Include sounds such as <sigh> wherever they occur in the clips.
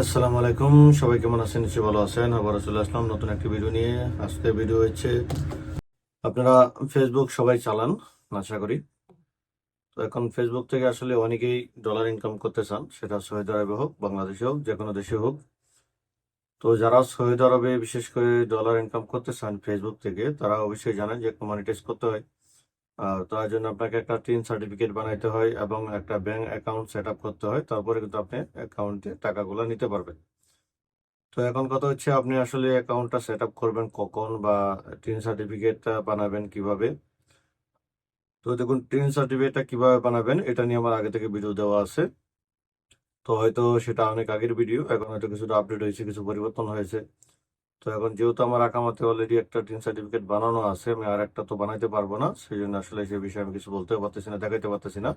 আসসালামু আলাইকুম। সবাই কেমন আছেন? নিশ্চয়ই ভালো আছেন। আবার চলে আসলাম নতুন একটি ভিডিও নিয়ে। আজকে ভিডিও হচ্ছে, আপনারা ফেসবুক সবাই চালান, আশা করি। তো এখন ফেসবুক থেকে আসলে অনেকেই ডলার ইনকাম করতে চান। সেটা সৌদি আরবে হোক, বাংলাদেশে হোক, যে কোনো দেশে হোক। তো যারা সৌদি আরবে বিশেষ করে ডলার ইনকাম করতে চান ফেসবুক থেকে, তারা অবশ্যই জানেন যে মনিটাইজ করতে হয়। তার জন্য আপনাকে একটা টিন সার্টিফিকেট বানাইতে হয় এবং একটা ব্যাংক অ্যাকাউন্ট সেট আপ করতে হয়। তারপরে কিন্তু আপনি অ্যাকাউন্টে টাকাগুলো নিতে পারবেন। তো এখন কথা হচ্ছে, আপনি আসলে অ্যাকাউন্টটা সেট আপ করবেন কখন বা টিন সার্টিফিকেটটা বানাবেন কীভাবে? তো দেখুন টিন সার্টিফিকেটটা কীভাবে বানাবেন, এটা নিয়ে আমার আগে থেকে ভিডিও দেওয়া আছে। তো হয়তো সেটা অনেক আগের ভিডিও এখন হয়তো কিছুটা আপডেট হয়েছে, কিছু পরিবর্তন হয়েছে। তো এখন যেহেতু আমার আকামাতে অলরেডি একটা টিন সার্টিফিকেট বানানো আছে, আমি আর একটা তো বানাইতে পারব না সেই জন্য আসলে সে বিষয়ে আমি কিছু বলতে পারতেছি না, দেখাইতে পারতেছি না।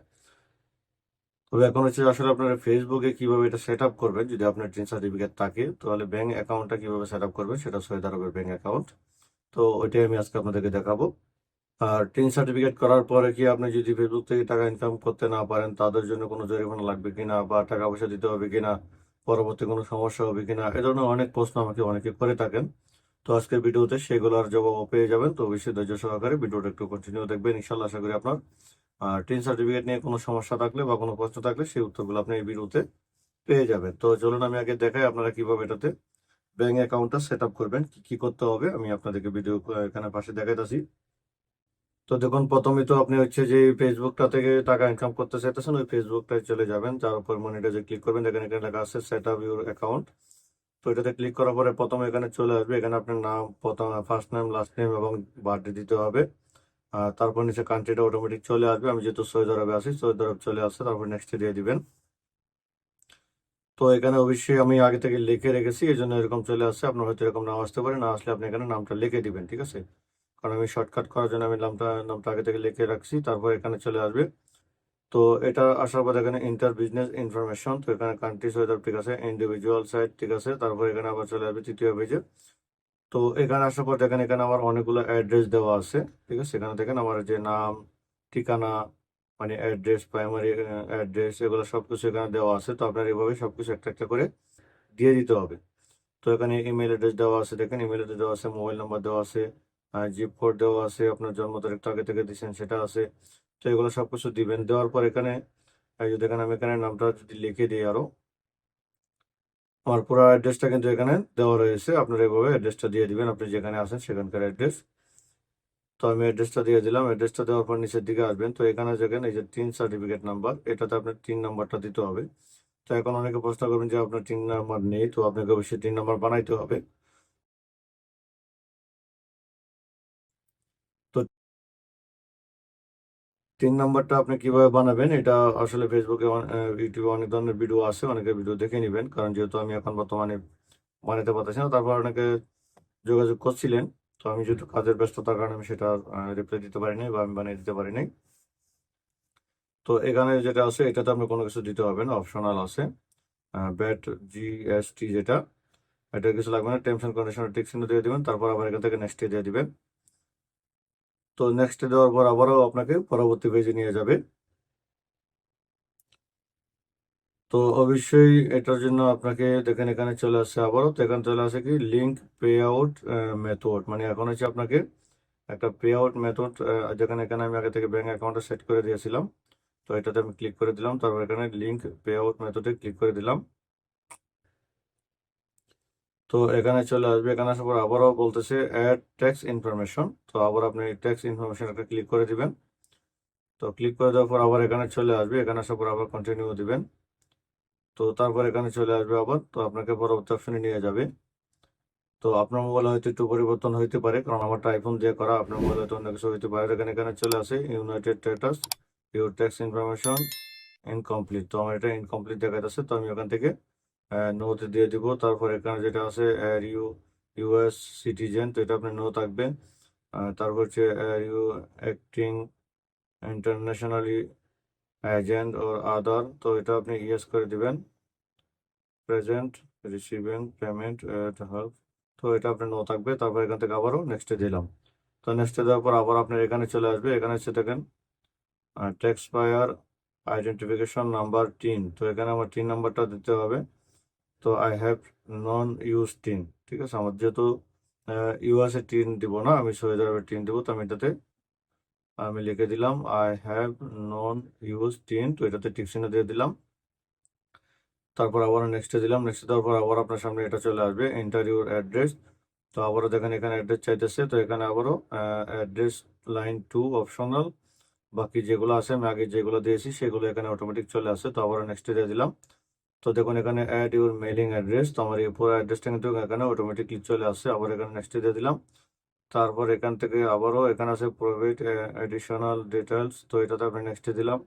তবে এখন হচ্ছে আসলে আপনারা ফেসবুকে কীভাবে এটা সেট আপ করবেন, যদি আপনার টিন সার্টিফিকেট থাকে, তাহলে ব্যাংক অ্যাকাউন্টটা কীভাবে সেট আপ করবেন, সেটা সৈয়দ আরবের ব্যাঙ্ক অ্যাকাউন্ট তো ওইটাই আমি আজকে আপনাদেরকে দেখাবো। আর টিন সার্টিফিকেট করার পরে কি আপনি যদি ফেসবুক থেকে টাকা ইনকাম করতে না পারেন, তাদের জন্য কোনো জরিমানা লাগবে কিনা বা টাকা পয়সা দিতে হবে কিনা পরবর্তী কোনো সমস্যা হবে কিনা, এ ধরনের অনেক প্রশ্ন আমাকে অনেকে করে থাকেন। তো আজকের ভিডিওতে সেগুলোর জবাবও পেয়ে যাবেন। তো অবশ্যই ধৈর্য সহকারে ভিডিওটা একটু কন্টিনিউ দেখবেন। ইনশাল্লাহ আশা করি আপনার আর টিন সার্টিফিকেট নিয়ে কোনো সমস্যা থাকলে বা কোনো প্রশ্ন থাকলে সেই উত্তরগুলো আপনি এই ভিডিওতে পেয়ে যাবেন। তো চলুন আমি আগে দেখাই আপনারা কীভাবে এটাতে ব্যাংক অ্যাকাউন্টটা সেট আপ করবেন, কি কি করতে হবে, আমি আপনাদেরকে ভিডিও এখানে পাশে দেখাইতেছি। তো দেখুন প্রথমে তো আপনি হচ্ছে যে ফেসবুকটা থেকে টাকা ইনকাম করতে চাইতেছেন, ওই ফেসবুকটায় চলে যাবেন। তার উপর মনিটাইজে ক্লিক করবেন, এখানে এখানে লেখা আছে সেট আপ ইউর অ্যাকাউন্ট তো এটাতে ক্লিক করার পরে প্রথমে এখানে চলে আসবে, এখানে আপনার নাম, প্রথম ফার্স্ট নেম লাস্ট নেম এবং বার্থডে দিতে হবে। আর তারপর নিচে কান্ট্রিটা অটোমেটিক চলে আসবে। আমি যেহেতু সৌদি আরবে আছি, সৌদি আরব চলে আসছে, তারপর নেক্সট দিয়ে দিবেন। তো এখানে অবশ্যই আমি আগে থেকে লিখে রেখেছি এই জন্য এরকম চলে আসছে। আপনার হয়তো এরকম নাম আসতে পারে, না আসলে আপনি এখানে নামটা লিখে দিবেন, ঠিক আছে? কারণ আমি শর্টকাট করার জন্য আমি নামটা নামটা আগে থেকে লিখে রাখছি, তারপর এখানে চলে আসবে। তো এটা আসার পর এখানে ইন্টার বিজনেস ইনফরমেশন তো এখানে কান্ট্রি ওয়েদার ঠিক আছে ইন্ডিভিজুয়াল সাইট ঠিক আছে, তারপর এখানে আবার চলে আসবে তৃতীয় পেজে তো এখানে আসার পর দেখেন, এখানে আমার অনেকগুলো অ্যাড্রেস দেওয়া আছে, ঠিক আছে, এখানে দেখেন আমার যে নাম, ঠিকানা মানে অ্যাড্রেস প্রাইমারি অ্যাড্রেস এগুলো সব কিছু এখানে দেওয়া আছে, তো আপনার এভাবে সব কিছু একটা একটা করে দিয়ে দিতে হবে। তো এখানে ইমেল অ্যাড্রেস দেওয়া আছে, দেখেন ইমেল অ্যাড্রেস দেওয়া আছে মোবাইল নাম্বার দেওয়া আছে জিপ কোড দেওয়া আছে, আপনার জন্ম তারিখটা আগে থেকে দিয়েছেন, সেটা আছে। তো এগুলো সব কিছু দিবেন। দেওয়ার পর এখানে, এই যে দেখেন আমি এখানে নামটা যদি লিখে দিই আরও। আমার পুরো অ্যাড্রেসটা কিন্তু এখানে দেওয়া রয়েছে। আপনার এভাবে অ্যাড্রেসটা দিয়ে দিবেন। আপনি যেখানে আছেন সেখানকার অ্যাড্রেস তো আমি অ্যাড্রেসটা দিয়ে দিলাম। অ্যাড্রেসটা দেওয়ার পর নিচের দিকে আসবেন। তো এখানে দেখেন, এই যে তিন সার্টিফিকেট নাম্বার এটাতে আপনার তিন নাম্বারটা দিতে হবে। তো এখন অনেকে প্রশ্ন করবেন যে আপনার তিন নাম্বার নেই, তো আপনাকে অবশ্যই তিন নাম্বার বানাইতে হবে। তিন নাম্বারটা আপনি কীভাবে বানাবেন, এটা আসলে ফেসবুকে ইউটিউবে অনেক ধরনের ভিডিও আছে, অনেকে ভিডিও দেখে নেবেন। কারণ যেহেতু আমি এখন বর্তমানে বানাতে পারতেছি না, তারপর অনেকে যোগাযোগ করছিলেন। তো আমি যেহেতু কাজের ব্যস্ততার কারণে আমি সেটা রিপ্লাই দিতে পারিনি বা আমি বানিয়ে দিতে পারিনি তো এখানে যেটা আছে, এটাতে আপনি কোনো কিছু দিতে হবে না অপশনাল আছে ব্যাট জিএসটি যেটা, এটা কিছু লাগবে না অ্যান্ড কন্ডিশনের টিক দিয়ে দিবেন, তারপর আবার এখান থেকে নেক্সটে দিয়ে দিবেন। তো নেক্সটে দেওয়ার পর আবারও আপনাকে পরবর্তী পেজে নিয়ে যাবে। তো অবশ্যই এটার জন্য আপনাকে দেখেন এখানে চলে আসছে আবারও, তো এখানে চলে আসে কি? লিঙ্ক পে আউট মেথড মানে এখন হচ্ছে আপনাকে একটা পে আউট মেথড যেখানে এখানে আমি আগে থেকে ব্যাঙ্ক অ্যাকাউন্টে সেট করে দিয়েছিলাম। তো এটাতে আমি ক্লিক করে দিলাম, তারপর এখানে লিঙ্ক পে আউট মেথডে ক্লিক করে দিলাম। তো এখানে চলে আসবে, এখানে আসার পর আবারও বলতেছে অ্যাড ট্যাক্স ইনফরমেশন তো আবার আপনি ট্যাক্স ইনফরমেশন একটা ক্লিক করে দিবেন। তো ক্লিক করে দেওয়ার পর আবার এখানে চলে আসবে, এখানে আসার পর আবার কন্টিনিউ দিবেন। তো তারপর এখানে চলে আসবে আবার, তো আপনাকে পরবর্তী অপশনে নিয়ে যাবে। তো আপনার মোবাইলে হয়তো একটু পরিবর্তন হইতে পারে, কারণ আমারটা আইফোন দিয়ে করা, আপনার মোবাইল হয়তো অন্য কিছু হইতে পারে। এখানে এখানে চলে আসে united status your tax information incomplete তো আমার এটা ইনকমপ্লিট দেখাইতেছে, তো আমি ওখান থেকে নোতে দিয়ে দিব। তারপর এখানে যেটা আছে ইউ ইউএস সিটিজেন তো এটা আপনি নো থাকবেন তারপর হচ্ছে ইউ অ্যাক্টিং ইন্টারন্যাশনালি এজেন্ট ও আদার তো এটা আপনি ইয়েস করে দিবেন। Present receiving payment at help তো এটা আপনি নো থাকবে তারপর এখান থেকে আবারও নেক্সটে দিলাম। তো নেক্সটে দেওয়ার পর আবার আপনার এখানে চলে আসবে। এখানে হচ্ছে দেখেন tax payer identification number TIN তো এখানে আমার টিন নাম্বারটা দিতে হবে। তো I have non use TIN ঠিক আছে? আমার যেহেতু ইউএসএ টিন দিব না, আমি সৌদি আরবের টিন দিব, তো আমি এটাতে, আমি লিখে দিলাম I have non use TIN তো এটাতে টিক দিয়ে দিলাম। তারপর আবার নেক্সটে দিলাম নেক্সট দেওয়ার পর আবার আপনার সামনে এটা চলে আসবে ইন্টারভিউর অ্যাড্রেস তো আবারও দেখেন এখানে অ্যাড্রেস চাইতেছে, তো এখানে আবারও অ্যাড্রেস লাইন টু অপশনাল বাকি যেগুলো আছে, আমি আগে যেগুলো দিয়েছি, সেগুলো এখানে অটোমেটিক চলে আসে, তো আবারও নেক্সটে দিয়ে দিলাম। তো দেখুন, এখানে অ্যাড ইউর মেলিং অ্যাড্রেস তো আমার এই পুরো অ্যাড্রেসটা কিন্তু এখানে অটোমেটিকলি চলে আসছে। আবার এখানে নেক্সটে দিয়ে দিলাম। তারপর এখান থেকে আবারও এখানে আছে প্রাইভেট অ্যাডিশনাল ডিটেলস তো এটাতে আপনি নেক্সটে দিলাম।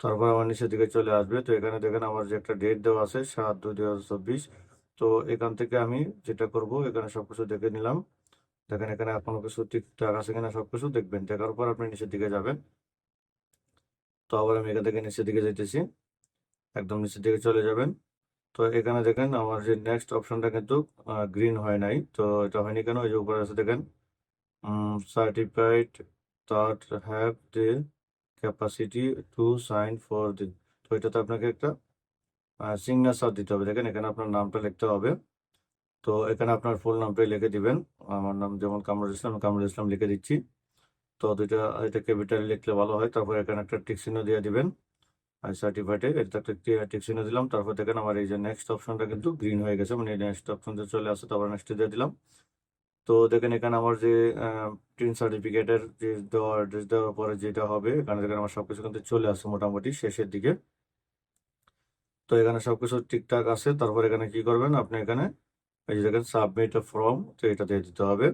তারপর আমার নিচের দিকে চলে আসবে। তো এখানে দেখেন, আমার যে একটা ডেট দেওয়া আছে, সাত দুই হাজার চব্বিশ। তো এখান থেকে আমি যেটা করব, এখানে সব কিছু দেখে নিলাম। দেখেন, এখানে কোনো কিছু ঠিকঠাক আছে কিনা সব কিছু দেখবেন। দেখার পর আপনি নিচের দিকে যাবেন। তো আবার আমি এখান থেকে নিচের দিকে যাইতেছি। একদম নিচের দিকে চলে যাবেন। তো এখানে দেখেন আমার যে নেক্সট অপশনটা কিন্তু গ্রিন হয় নাই। তো এটা হয়নি কেন? ওই যে উপরে আছে দেখেন certified that have the capacity to sign for the, তো এটাতে আপনাকে একটা সিগনেচার দিতে হবে। দেখেন এখানে আপনার নামটা লিখতে হবে। তো এখানে আপনার ফুল নামটাই লিখে দিবেন। আমার নাম যেমন কামরুল ইসলাম কামরুল ইসলাম লিখে দিচ্ছি। তো দুইটা এটা ক্যাপিটাল লিখলে ভালো হয়। তারপর এখানে একটা টিক চিহ্ন দিয়ে দিবেন। সার্টিফাইডে এটা একটা টিক চিহ্ন দিলাম, তারপর দেখেন আমার এই যে নেক্সট অপশনটা কিন্তু গ্রিন হয়ে গেছে মানে নেক্সট অপশনটা চলে আসে তারপর নেক্সট দিয়ে দিলাম। তো দেখেন এখানে আমার যে টিন সার্টিফিকেটের যে দেওয়া অ্যাড্রেস দেওয়ার পরে যেটা হবে, এখানে দেখেন আমার সবকিছু কিন্তু চলে আসছে মোটামুটি শেষের দিকে। তো এখানে সবকিছু ঠিকঠাক আছে, তারপর এখানে কি করবেন, আপনি এখানে এই যে দেখেন সাবমিট ফর্ম তো এটা দিয়ে দিতে হবে।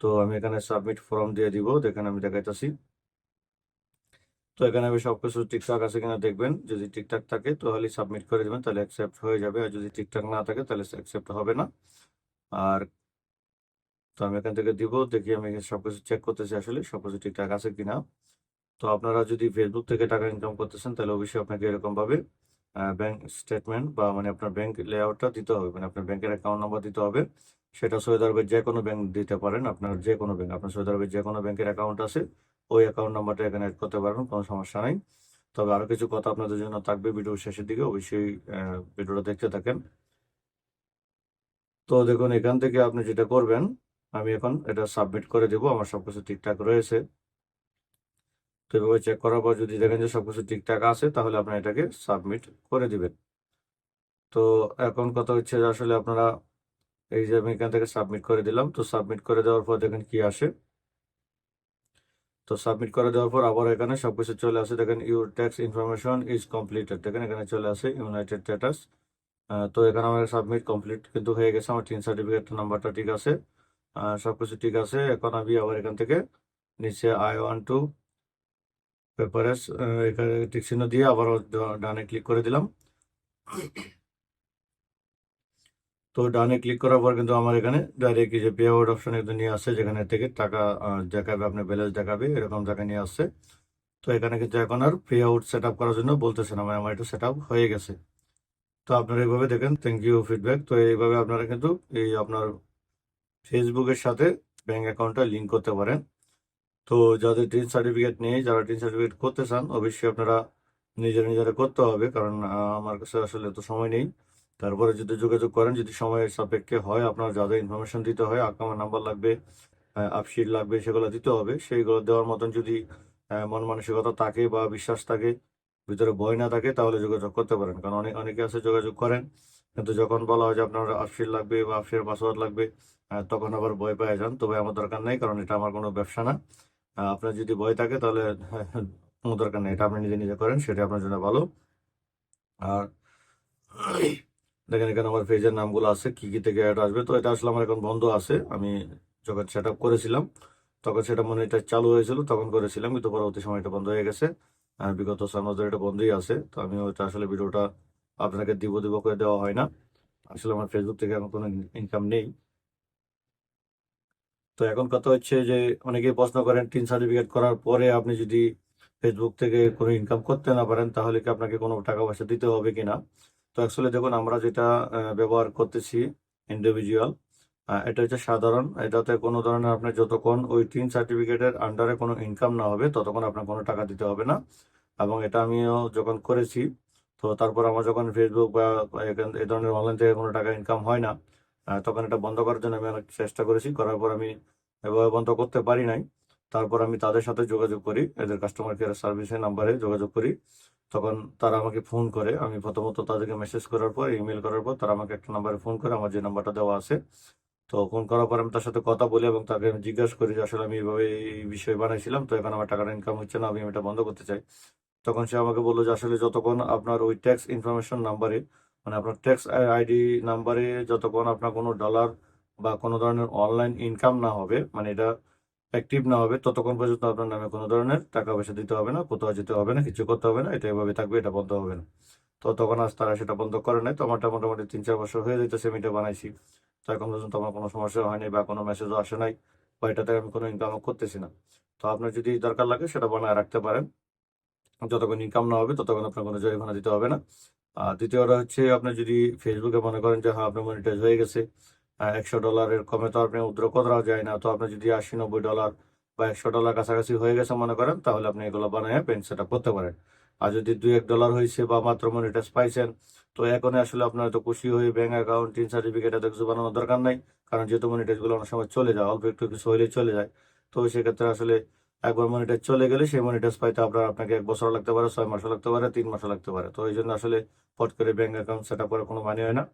তো আমি এখানে সাবমিট ফর্ম দিয়ে দিব, দেখেন আমি দেখাইতেছি। তো এখানে আমি সবকিছু ঠিকঠাক আছে কিনা দেখবেন। যদি ঠিকঠাক থাকে তাহলে সাবমিট করে দেবেন, তাহলে অ্যাকসেপ্ট হয়ে যাবে। আর যদি ঠিকঠাক না থাকে, তাহলে অ্যাকসেপ্ট হবে না। আর তো আমি এখান থেকে দিব, দেখি আমি সবকিছু চেক করতেছি আসলে, সবকিছু ঠিকঠাক আছে কিনা। তো আপনারা যদি ফেসবুক থেকে টাকা ইনকাম করতেছেন, তাহলে অবশ্যই আপনাকে এরকম ভাবে ব্যাংক স্টেটমেন্ট বা মানে আপনার ব্যাংক লেআউটটা দিতে হবে। মানে আপনার ব্যাংকের অ্যাকাউন্ট নাম্বার দিতে হবে। সেটা সৌদি আরবের যে কোনো ব্যাংক দিতে পারেন, আপনার যে কোনো ব্যাংক আপনার সৌদি আরবের যে কোনো ব্যাংকের অ্যাকাউন্ট আছে। ওই অ্যাকাউন্ট নাম্বারটা এখানে অ্যাড করতে পারবেন কোনো সমস্যা নাই। তবে আরও কিছু কথা আপনাদের জন্য থাকবে ভিডিও শেষের দিকে, অবশ্যই ভিডিওটা দেখতে থাকেন। তো দেখুন, এখান থেকে আপনি যেটা করবেন, আমি এখন এটা সাবমিট করে দেবো, আমার সবকিছু ঠিকঠাক রয়েছে। তো এভাবে চেক করার পর যদি দেখেন যে সবকিছু ঠিকঠাক আছে, তাহলে আপনার এটাকে সাবমিট করে দিবেন। তো এখন কথা হচ্ছে আসলে আপনারা, এই যে আমি এখান থেকে সাবমিট করে দিলাম, তো সাবমিট করে দেওয়ার পর দেখেন কি আসে। তো সাবমিট করে দেওয়ার পর আবার এখানে সবকিছু চলে আসে। দেখেন your tax information is completed দেখেন, এখানে চলে আসে ইউনাইটেড স্ট্যাটাস তো এখানে আমার সাবমিট কমপ্লিট কিন্তু হয়ে গেছে। আমার টিন সার্টিফিকেট নাম্বারটা ঠিক আছে। সবকিছু ঠিক আছে। এখন আমি আবার এখান থেকে নিচে আই ওয়ান টু পেপারেস এখানে টিক চিহ্ন দিয়ে আবার ডানে ক্লিক করে দিলাম। তো ডানে ক্লিক করার পর কিন্তু আমার এখানে ডাইরেক্ট যে পে আউট অপশন একদম নিয়ে আসছে, যেখানে থেকে টাকা দেখাবে, আপনার ব্যালেন্স দেখাবে, এরকম টাকা নিয়ে আসছে। তো এখানে কিন্তু এখন আর পে আউট সেট আপ করার জন্য বলতেছে না মানে আমার এটা সেট আপ হয়ে গেছে। তো আপনারা এইভাবে দেখেন থ্যাংক ইউ ফিডব্যাক তো এইভাবে আপনারা কিন্তু এই আপনার ফেসবুকের সাথে ব্যাঙ্ক অ্যাকাউন্টটা লিঙ্ক করতে পারেন। তো যাদের টিন সার্টিফিকেট নেই, যারা টিন সার্টিফিকেট করতে চান, অবশ্যই আপনারা নিজেরা নিজেরা করতে হবে, কারণ আমার কাছে আসলে তো সময় নেই। তারপরে যদি যোগাযোগ করেন, যদি সময়ের সাপেক্ষে হয়, আপনার যা যা ইনফরমেশন দিতে হয় আকামার নাম্বার লাগবে আপশিট লাগবে, সেগুলো দিতে হবে। সেইগুলো দেওয়ার মতন যদি মন মানসিকতা থাকে বা বিশ্বাস থাকে, ভিতরে ভয় না থাকে, তাহলে যোগাযোগ করতে পারেন। কারণ অনেক অনেকে আছে যোগাযোগ করেন, কিন্তু যখন বলা হয় যে আপনার আপশিট লাগবে বা আপশির পাসওয়ার্ড লাগবে তখন আবার ভয় পেয়ে যান। তবে আমার দরকার নেই, কারণ এটা আমার কোনো ব্যবসা না। আপনার যদি ভয় থাকে, তাহলে <laughs> কোনো দরকার নেই। এটা আপনি নিজে নিজে করেন সেটা আপনার জন্য ভালো। আর দেখেন, এখানে আমার পেজের নামগুলো আছে, কি কি থেকে অ্যাড আসবে। তো এটা আসলে আমার এখন বন্ধ আছে। আমি যখন সেট আপ করেছিলাম, তখন সেটা মনে এটা চালু হয়েছিল, তখন করেছিলাম, কিন্তু পরবর্তী সময় এটা বন্ধ হয়ে গেছে। আর বিগত ধরে এটা বন্ধই আছে। তো আমি ওইটা আসলে ভিডিওটা আপনাকে দিব দিব করে দেওয়া হয় না। আসলে আমার ফেসবুক থেকে এখন কোনো ইনকাম নেই। তো এখন কথা হচ্ছে যে, অনেকেই প্রশ্ন করেন টিন সার্টিফিকেট করার পরে আপনি যদি ফেসবুক থেকে কোনো ইনকাম করতে না পারেন, তাহলে কি আপনাকে কোনো টাকা পয়সা দিতে হবে কিনা? তো অ্যাকচুয়ালি দেখুন আমরা যেটা ব্যবহার করতেছি ইন্ডিভিজুয়াল এটা হচ্ছে সাধারণ। এটাতে কোনো ধরনের আপনার যতক্ষণ ওই তিন সার্টিফিকেটের আন্ডারে কোনো ইনকাম না হবে, ততক্ষণ আপনার কোনো টাকা দিতে হবে না। এবং এটা আমিও যখন করেছি, তো তারপর আমার যখন ফেসবুক বা এই ধরনের অনলাইন থেকে কোনো টাকা ইনকাম হয় না তখন এটা বন্ধ করার জন্য আমি অনেক চেষ্টা করেছি। করার পর আমি বন্ধ করতে পারি নাই। তারপর আমি তাদের সাথে যোগাযোগ করি, এদের কাস্টমার কেয়ার সার্ভিসের নাম্বারে যোগাযোগ করি। তখন তারা আমাকে ফোন করে, আমি প্রথমত তাদেরকে মেসেজ করার পর ইমেল করার পর তারা আমাকে একটা নাম্বারে ফোন করে, আমার যে নাম্বারটা দেওয়া আছে। তো ফোন করার পর আমি তার সাথে কথা বলি এবং তাকে আমি জিজ্ঞাসা করি যে, আসলে আমি এইভাবে এই বিষয়ে বানাইছিলাম, তো এখন আমার টাকাটা ইনকাম হচ্ছে না, আমি এটা বন্ধ করতে চাই। তখন সে আমাকে বলল যে, আসলে যতক্ষণ আপনার ওই ট্যাক্স ইনফরমেশন নাম্বারে মানে আপনার ট্যাক্স আইডি নাম্বারে যতক্ষণ আপনার কোনো ডলার বা কোনো ধরনের অনলাইন ইনকাম না হবে মানে এটা অ্যাক্টিভ না হবে, ততক্ষণ পর্যন্ত আপনার নামে কোনো ধরনের টাকা পয়সা দিতে হবে না, কোথাও যেতে হবে না, কিছু করতে হবে না, এটা এভাবে থাকবে, এটা বন্ধ হবে না। তো তখন আজ তারা সেটা বন্ধ করে নাই, তো আমারটা মোটামুটি তিন চার বছর হয়ে যেতেছে আমি এটা বানাইছি। তো এখন পর্যন্ত আমার কোনো সমস্যা হয়নি বা কোনো মেসেজও আসে নাই, বা এটাতে আমি কোনো ইনকামও করতেছি না। তো আপনার যদি দরকার লাগে, সেটা বানায় রাখতে পারেন। যতক্ষণ ইনকাম না হবে, ততক্ষণ আপনার কোনো জরিমানা দিতে হবে না। আর দ্বিতীয়টা হচ্ছে, আপনি যদি ফেসবুকে মনে করেন যে হ্যাঁ আপনার মনিটাইজ হয়ে গেছে একশো ডলারের কমে তো আপনি উদ্র করা যায় না। তো আপনি যদি আশি, নব্বই ডলার বা একশো ডলার কাছাকাছি হয়ে গেছে মনে করেন, তাহলে আপনি এগুলো বানিয়ে পেন সেট আপ করতে পারেন। আর যদি দুই এক ডলার হয়েছে বা মাত্র মনিটাইজ পাইছেন, তো এখন আসলে আপনার তো খুশি হয়ে ব্যাংক অ্যাকাউন্ট টিন সার্টিফিকেট এত কিছু বানানোর দরকার নাই। কারণ যেহেতু মনিটাইজগুলো অনেক সময় চলে যায়, অল্প একটু কিছু হইলে চলে যায়। তো সেক্ষেত্রে আসলে একবার মনিটাইজ চলে গেলে সেই মনিটাইজ পাইতে আপনার আপনাকে এক বছর লাগতে পারে, ছয় মাসও লাগতে পারে, তিন মাসও লাগতে পারে। তো এই জন্য আসলে পট করে ব্যাংক অ্যাকাউন্ট সেট আপ করার কোনো মানে হয় না।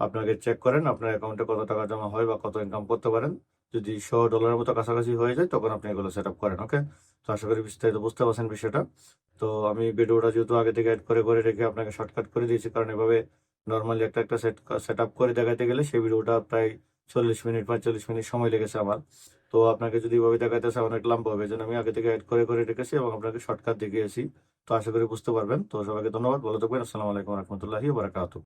আপনাকে চেক করেন, আপনার অ্যাকাউন্টে কত টাকা জমা হয় বা কত ইনকাম করতে পারেন। যদি শো ডলারের মতো কাছাকাছি হয়ে যায়, তখন আপনি এগুলো সেট আপ করেন ওকে তো আশা করি বিস্তারিত বুঝতে পারছেন বিষয়টা। তো আমি ভিডিওটা যেহেতু আগে থেকে অ্যাড করে করে রেখে আপনাকে শর্টকাট করে দিয়েছি, কারণ এভাবে নর্মালি একটা একটা সেট সেট আপ করে দেখাতে গেলে সেই ভিডিওটা প্রায় চল্লিশ মিনিট পঁয়তাল্লিশ মিনিট সময় লেগেছে আমার। তো আপনাকে যদি এভাবে দেখাতে চাই অনেক লম্বা হবে যেন আমি আগে থেকে অ্যাড করে করে রেখেছি এবং আপনাকে শর্টকাট দেখিয়েছি। তো আশা করি বুঝতে পারবেন। তো সবাইকে ধন্যবাদ, ভালো থাকবেন। আসসালামু আলাইকুম রহমতুল্লাহি বারাকাতুহ।